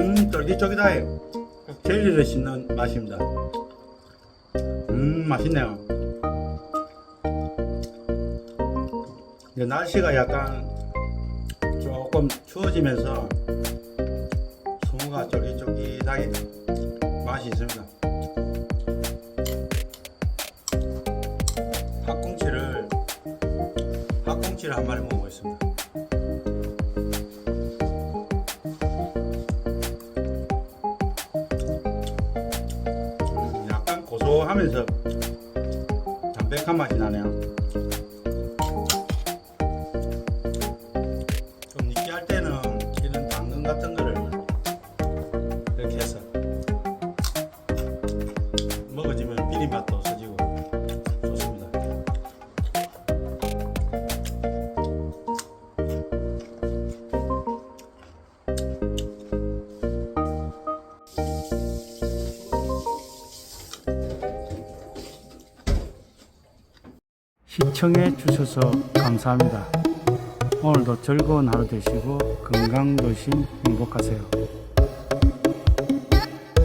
음, 쫄깃쫄깃하게 젤리를 씹는 맛입니다. 음, 맛있네요. 이제 날씨가 약간 조금 추워지면서 소무가 쫄깃쫄깃하게 맛이 있습니다. 팥꽁치를 팥꽁치를 한 마리 먹어보겠습니다. 고소하면서 담백한 맛이 나네요. 좀 느끼할 때는 이런 당근 같은 거를 이렇게 해서 먹어지면 비린 맛도 시청해 주셔서 감사합니다. 오늘도 즐거운 하루 되시고 건강조심 행복하세요.